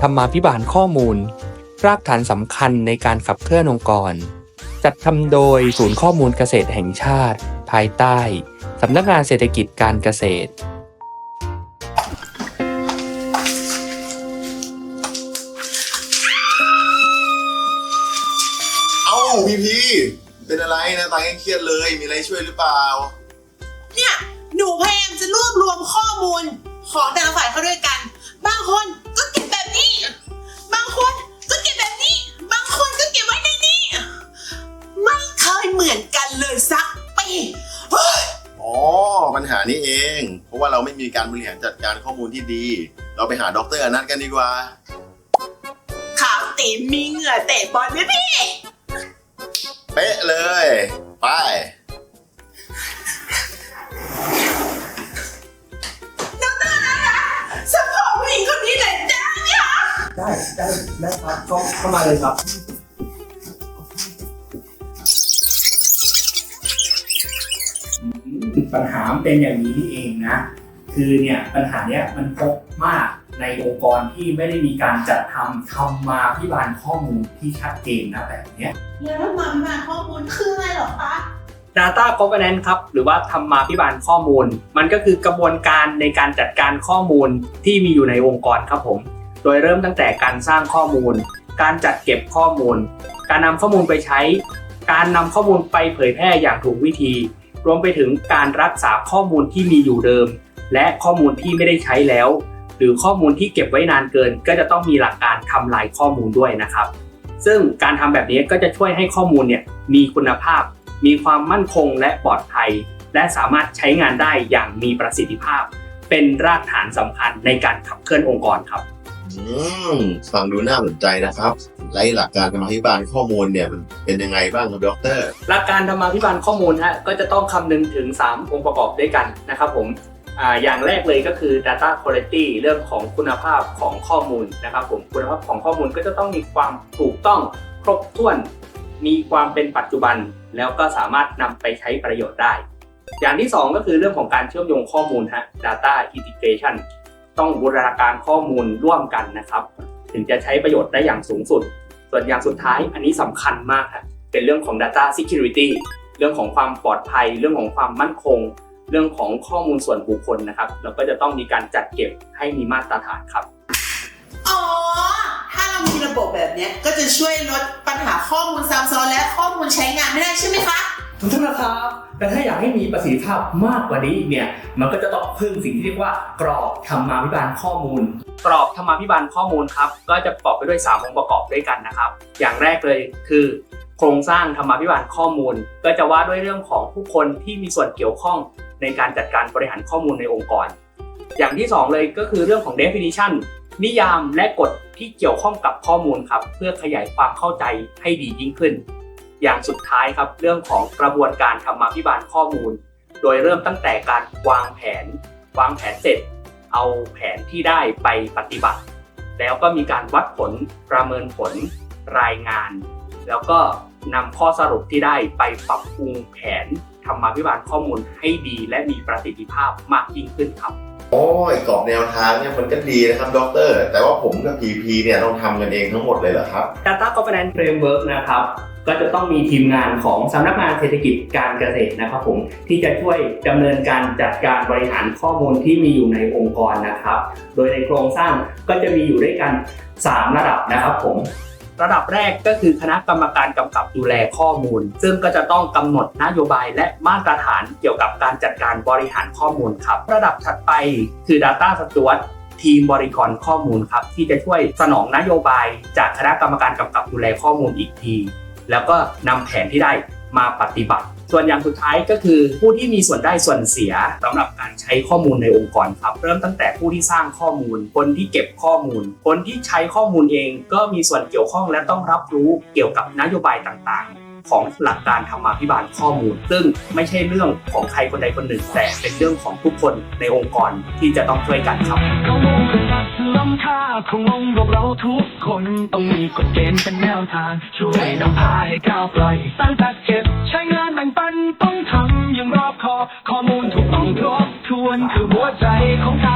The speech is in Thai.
ธรรมาภิบาลข้อมูล รากฐานสำคัญในการขับเคลื่อนองค์กร จัดทำโดยศูนย์ข้อมูลเกษตรแห่งชาติ ภายใต้สำนักงานเศรษฐกิจการเกษตร เอ้าพี่พีเป็นอะไรนะตาเครียดๆเลย มีอะไรช่วยหรือเปล่า เนี่ย หนูพยายามจะรวบรวมข้อมูลของแต่ละฝ่ายเข้าด้วยกัน กันเลยสักปีเฮ้ยอ๋อปัญหานี้เอง เพราะว่าเราไม่มีการบริหารจัดการข้อมูลที่ดี เราไปหาด็อกเตอร์อนัทกันดีกว่าขาวตีมีเหงื่อเตะบอลไหมพี่ เป๊ะเลย ไปสปอร์ตผู้หญิงคนนี้หน่อยได้ไหมคะได้ได้ได้ครับเข้าเข้ามาเลยครับ ปัญหามันเป็นอย่างนี้นี่เองนะ คือเนี่ยปัญหาเนี้ยมันพบมากในองค์กรที่ไม่ได้มีการจัดทำทำมาพิบาลข้อมูลที่ชัดเจนนะแบบเนี้ยแล้วมาพิมพ์ข้อมูลคืออะไรเหรอคะ Data Governance ครับ หรือว่าธรรมาพิบาลข้อมูล มันก็คือกระบวนการในการจัดการข้อมูลที่มีอยู่ในองค์กรครับผม โดยเริ่มตั้งแต่การสร้างข้อมูล การจัดเก็บข้อมูล การนำข้อมูลไปใช้ การนำข้อมูลไปเผยแพร่อย่างถูกวิธี รวมไปถึงการรักษาข้อมูลที่มีอยู่เดิม และข้อมูลที่ไม่ได้ใช้แล้ว หรือข้อมูลที่เก็บไว้นานเกิน ก็จะต้องมีหลักการทำลายข้อมูลด้วยนะครับ ซึ่งการทำแบบนี้ก็จะช่วยให้ข้อมูลเนี่ยมีคุณภาพ มีความมั่นคงและปลอดภัย และสามารถใช้งานได้อย่างมีประสิทธิภาพ เป็นรากฐานสำคัญในการขับเคลื่อนองค์กรครับ ฟังดูน่าสนใจนะครับไล่หลักการกรรมาธิบาลข้อมูลเนี่ยมันเป็นยังไงบ้างครับด็อกเตอร์หลักการธรรมาภิบาลข้อมูลฮะก็จะต้องคำนึงถึง 3 องค์ประกอบด้วยกันนะครับผมอาอย่างแรกเลยก็คือ data quality เรื่องของคุณภาพของข้อมูลนะครับผมคุณภาพของข้อมูลก็จะต้องมีความถูกต้องครบถ้วน มีความเป็นปัจจุบัน แล้วก็สามารถนำไปใช้ประโยชน์ได้ อย่างที่ 2 ก็คือเรื่องของการเชื่อมโยงข้อมูลฮะ data integration ต้องบูรณาการข้อมูลร่วมกันนะครับ ถึงจะใช้ประโยชน์ได้อย่างสูงสุด ส่วนอย่างสุดท้ายอันนี้สำคัญมากครับเป็นเรื่องของ data security เรื่องของความปลอดภัย เรื่องของความมั่นคง เรื่องของข้อมูลส่วนบุคคลนะครับแล้วก็จะต้องมีการจัดเก็บให้มีมาตรฐานครับอ๋อถ้าเรามีระบบแบบเนี้ยก็จะช่วยลดปัญหาข้อมูลซ้ำซ้อนและข้อมูลใช้งานไม่ได้ใช่ไหมคะทุกท่านนะครับ แต่ถ้าอยากให้มีประสิทธิภาพมากกว่านี้เนี่ย มันก็จะต้องเพิ่มสิ่งที่เรียกว่ากรอบธรรมาภิบาลข้อมูล กรอบธรรมาภิบาลข้อมูลครับ ก็จะประกอบไปด้วย 3 องค์ประกอบด้วยกันนะครับ อย่างแรกเลยคือ โครงสร้างธรรมาภิบาลข้อมูล ก็จะว่าด้วยเรื่องของผู้คนที่มีส่วนเกี่ยวข้องในการจัดการบริหารข้อมูลในองค์กร อย่างที่ 2 เลยก็คือเรื่องของ definition นิยามและกฎที่เกี่ยวข้องกับข้อมูลครับ เพื่อขยายความเข้าใจให้ดียิ่งขึ้น อย่างสุดท้ายครับเรื่องของกระบวนการธรรมาภิบาลข้อมูล โดยเริ่มตั้งแต่การวางแผน วางแผนเสร็จ เอาแผนที่ได้ไปปฏิบัติ แล้วก็มีการวัดผลประเมินผลรายงาน แล้วก็นำข้อสรุปที่ได้ไปปรับปรุงแผนธรรมาภิบาลข้อมูลให้ดีและมีประสิทธิภาพมากยิ่งขึ้นครับโอ้ยกรอบแนวทางเนี่ยมันก็ดีนะครับด็อกเตอร์แต่ว่าผมกับพีพีเนี่ยต้องทำกันเองทั้งหมดเลยเหรอครับ Data Governance Framework นะครับ ก็จะต้องมีทีมงานของสำนักงานเศรษฐกิจการเกษตรนะครับผมที่จะช่วยดำเนินการจัดการบริหารข้อมูลที่มีอยู่ในองค์กรนะครับ โดยในโครงสร้างก็จะมีอยู่ด้วยกัน 3 ระดับนะครับผมระดับแรกก็คือคณะกรรมการกำกับดูแลข้อมูล ซึ่งก็จะต้องกำหนดนโยบายและมาตรฐานเกี่ยวกับการจัดการบริหารข้อมูลครับ ระดับถัดไปคือ Data Steward ทีมบริกรข้อมูลครับ ที่จะช่วยสนองนโยบายจากคณะกรรมการกำกับดูแลข้อมูลอีกที แล้วก็นำแผนที่ได้มาปฏิบัติ ส่วนอย่างสุดท้ายก็คือผู้ที่มีส่วนได้ส่วนเสียสำหรับการใช้ข้อมูลในองค์กรครับ เริ่มตั้งแต่ผู้ที่สร้างข้อมูล คนที่เก็บข้อมูล คนที่ใช้ข้อมูลเองก็มีส่วนเกี่ยวข้องและต้องรับรู้เกี่ยวกับนโยบายต่างๆ ของหลักการธรรมาภิบาลข้อมูล ซึ่งไม่ใช่เรื่องของใครคนใดคนหนึ่ง แต่เป็นเรื่องของทุกคนในองค์กรที่จะต้องช่วยกันครับข้อมูลคือสัตว์ล้ำค่าของลงรวมเราทุกคนต้องมีกฎเกณฑ์เป็นแนวทางช่วยนำพาให้ก้าวไกลตั้งแต่เก็บใช้งานแบ่งปันต้องทำอย่างรอบคอบข้อมูลถูกต้องครบถ้วนคือหัวใจของการพัฒน